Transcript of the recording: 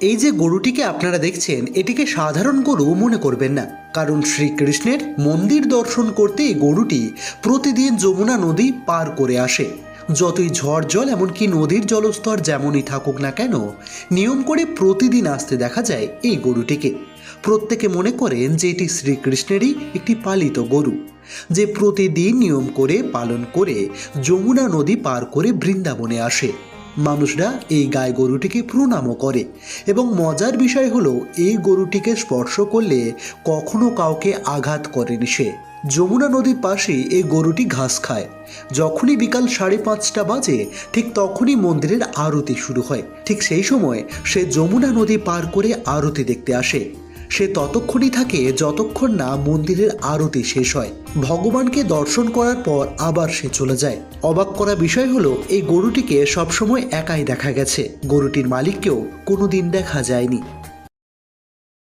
এই যে গরুটিকে আপনারা দেখছেন, এটিকে সাধারণ গরু মনে করবেন না। কারণ শ্রীকৃষ্ণের মন্দির দর্শন করতে এই গরুটি প্রতিদিন যমুনা নদী পার করে আসে। যতই ঝড় জল, এমনকি নদীর জলস্তর যেমনই থাকুক না কেন, নিয়ম করে প্রতিদিন আসতে দেখা যায় এই গরুটিকে। প্রত্যেকে মনে করেন যে এটি শ্রীকৃষ্ণেরই একটি পালিত গরু, যে প্রতিদিন নিয়ম করে পালন করে যমুনা নদী পার করে বৃন্দাবনে আসে। মানুষরা এই গায়ে গরুটিকে প্রণামও করে এবং মজার বিষয় হলো, এই গরুটিকে স্পর্শ করলে কখনো কাউকে আঘাত করেনি সে। যমুনা নদীর পাশে এই গরুটি ঘাস খায়। যখনই বিকাল সাড়ে পাঁচটা বাজে, ঠিক তখনই মন্দিরের আরতি শুরু হয়। ঠিক সেই সময় সে যমুনা নদী পার করে আরতি দেখতে আসে। সে ততক্ষণই থাকে যতক্ষণ না মন্দিরের আরতি শেষ হয়। ভগবানকে দর্শন করার পর আবার সে চলে যায়। অবাক করা বিষয় হলো, এই গরুটিকে সবসময় একাই দেখা গেছে। গরুটির মালিককেও কোনোদিন দেখা যায়নি।